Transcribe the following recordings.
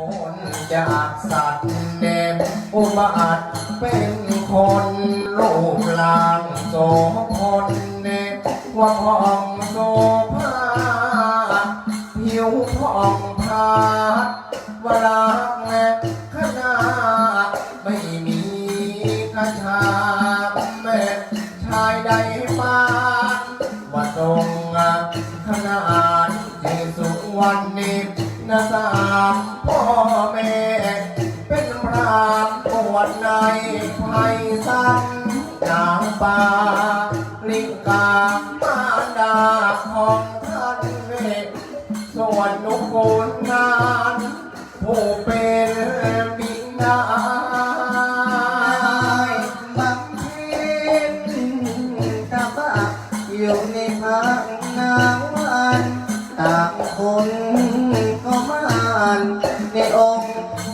คนจากสัตว์เด็บอุบัติเป็นคนรูปร่างโสพลเด็กว่าผ่องโสภาผิวผ่องพาดวรักแงขนาไม่มีกระชาแม่ชายใดบ้านว่าตรงขนาดที่สุวรรณนินะสามพ่ แม่ เป็นพรามปวดในไพสันนางป่าลิงกามารดาของท่านเวส่วนนุกูลนานผู้เป็น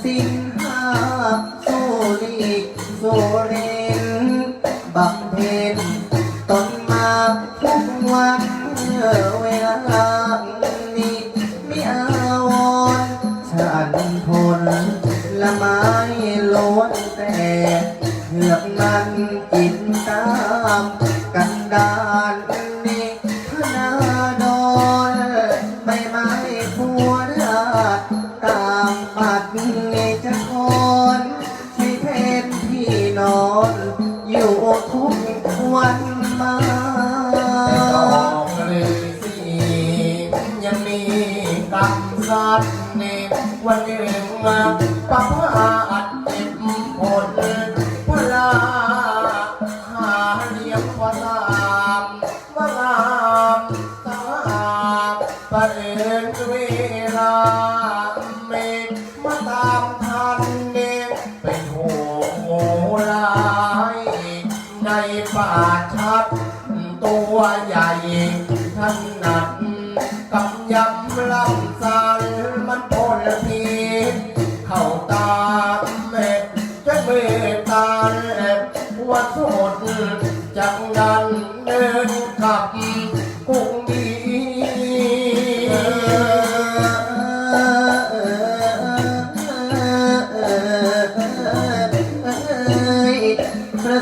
สินหาสู้ลีกสู้เรนบักเพนตนมาทุกวันเวลานี้มีอาวรฉันทนละมา ปะพาอัดเจ็บผลพลาหาเลี้ยงพอตามว่างามสามประเด็นเวลาเมฆมาตามทันเนเป็นหัวโมลายในป่าชัดตัวใหญ่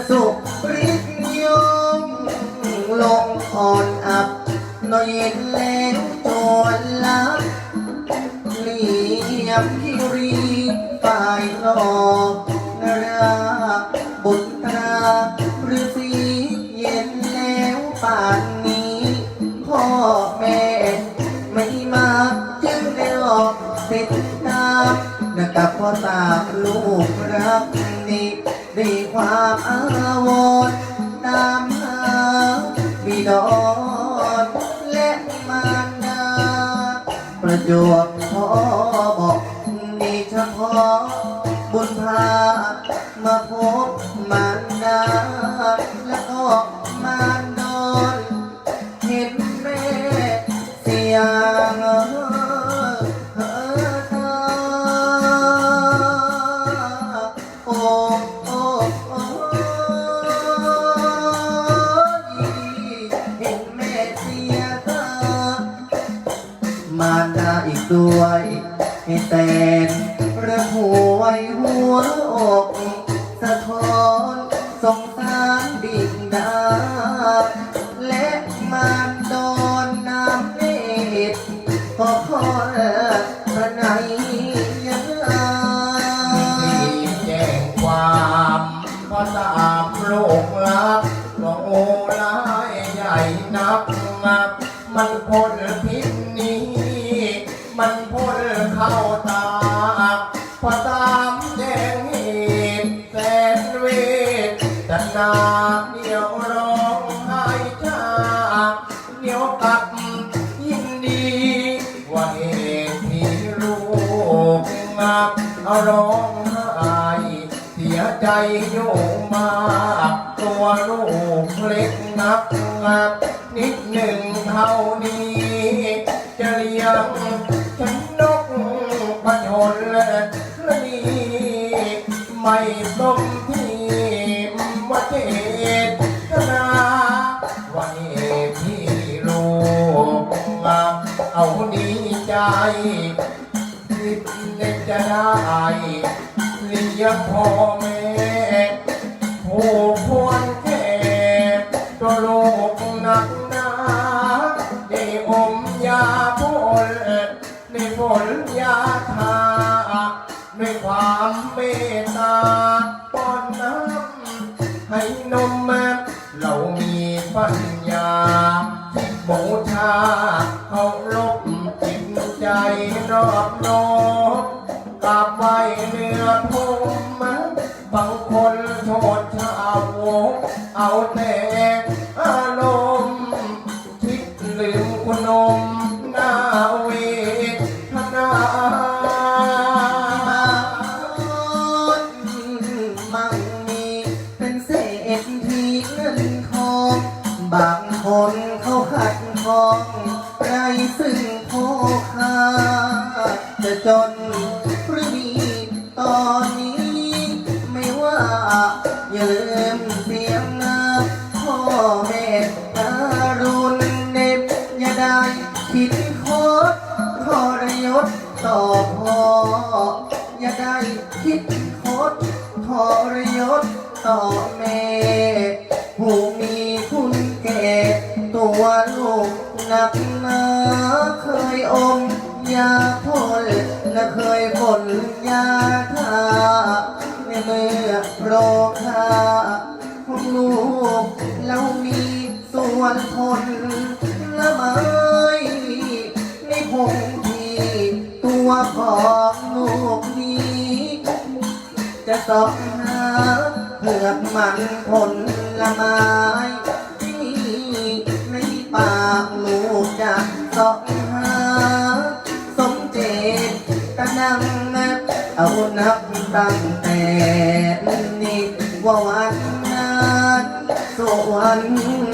ปร ความอาวรตามหาบิดอนและมารดาประจวบ พอ โยมมากตัวลูกเล็กนักงับนิดหนึ่งเท่านี้ จะเลี้ยงฉันนกพยนต์และนีไม่สมที่ว่าเจตนาว่าเหตุที่ลูกงับเอาดีใจคิดในใจจะได้เลี้ยงพ่อแม่ ตตาป้อนน้ำให้นมแม่เรามีปัญญาที่บูชาเขาลบจิตใจรอบโนบกลับไปเนื้อทุ่มบางคนโทษชาวเอาแต่อารมณ์ เสียงนาพ่อแม่การุณเน็บอย่าได้คิดโคตรทรยศต่อพ่ออย่าได้คิดโคตรทรยศต่อแม่ผู้มีคุณแก่ตัวลูกหนักหนาเคยอมยาพ่นและเคยพ่นยาทาในเมื่อโรคาของ ลูกเรามีส่วนผลละไม้ในพงที่ตัวของลูกนี้ จะสอบหาเผือกมันผลละไม้ที่ในปากลูกจะสอบหา สมเจตตะนังเอานับตั้งแต่นี้ว่าวัน ส่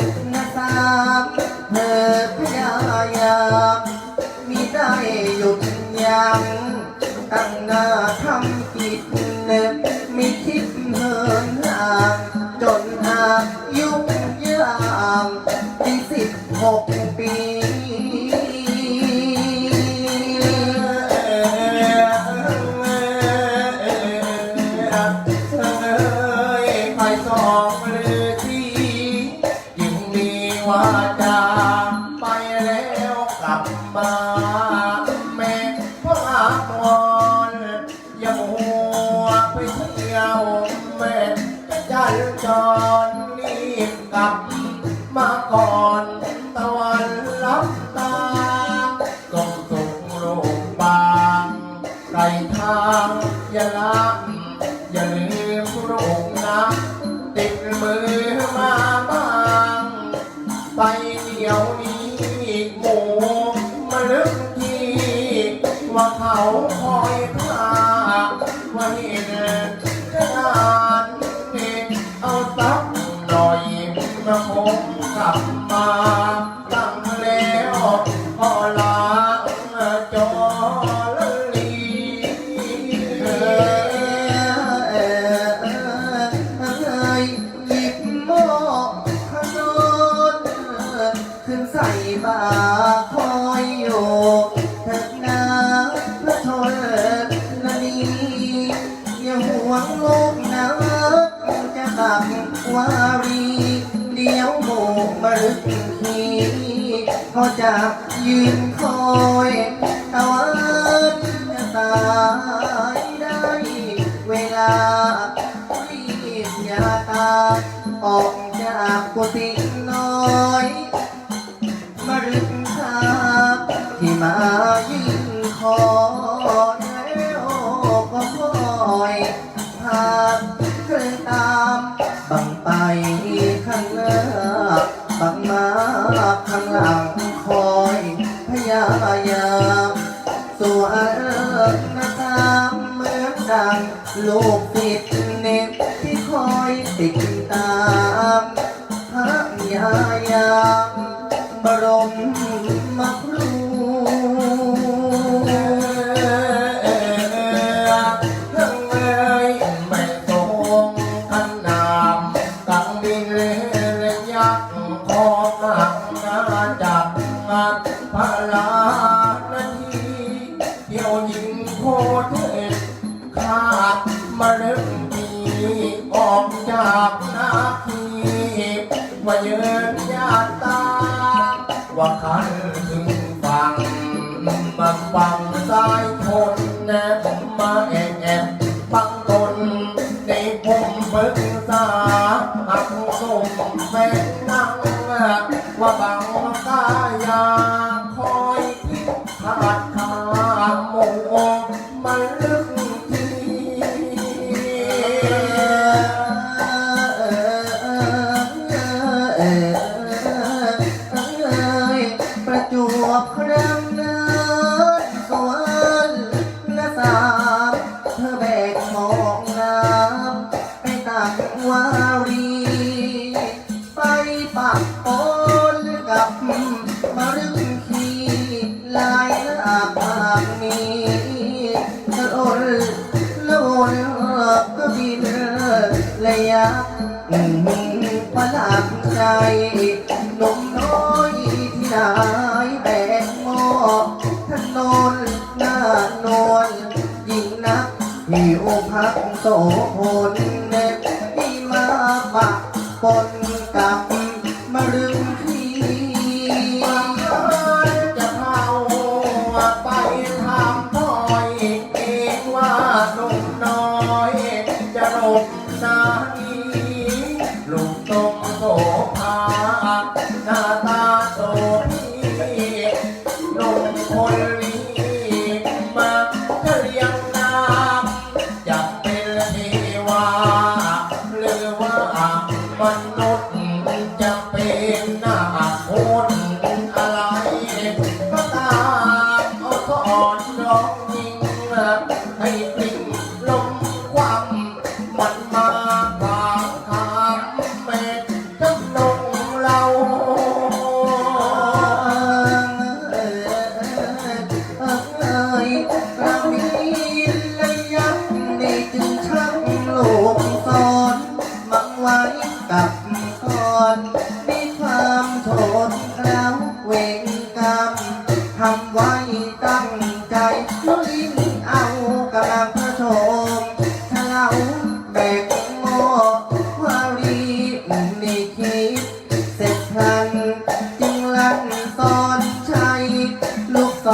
ก็จะยืนคอยตะวันจะตายได้เวลารีบยาตา ออกจากกุฏิน้อยมารึกทาที่มายิงคอยามบรมมาครู ว่าขันถึงฟังบักบังสายทนแนบมาเองายแบกโมถนนหน้านอนยิ่งนักหิวพักโสพล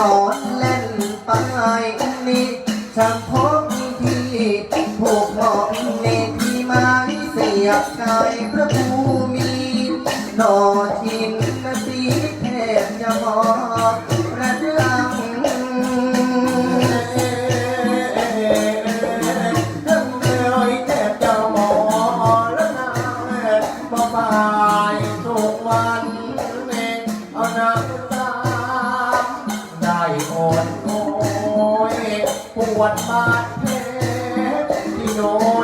Nossa. อ่อนโอยปวดบาดแผลที่น้อย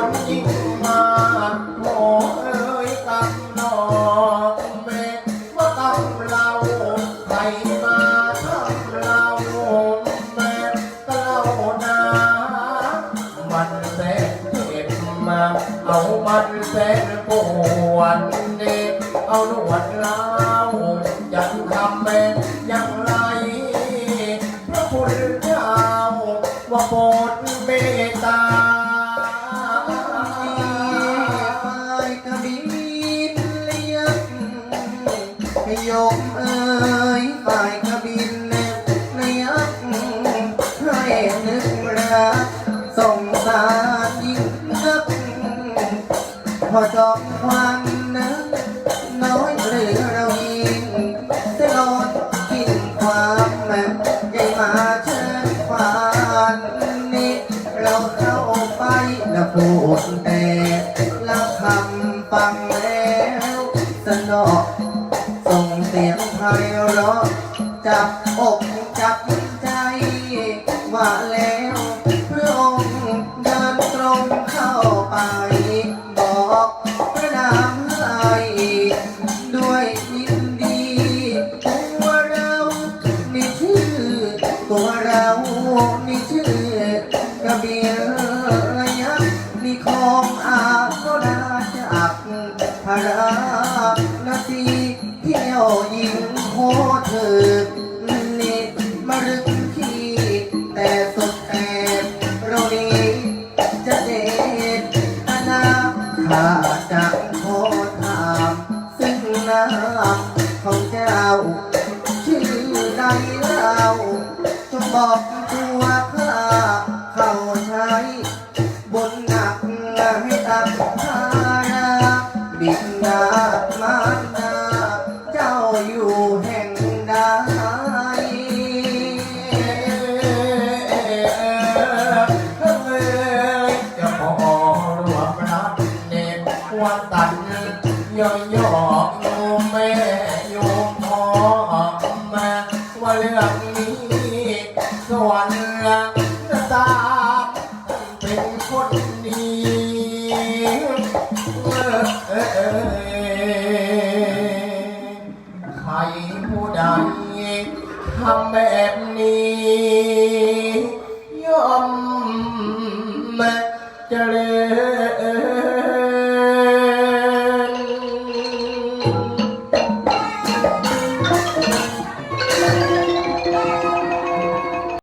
เรามีชื่อกระเบีย หัวข้าเข้า หลังตาเป็นคนดีใครผู้ใดทำแบบ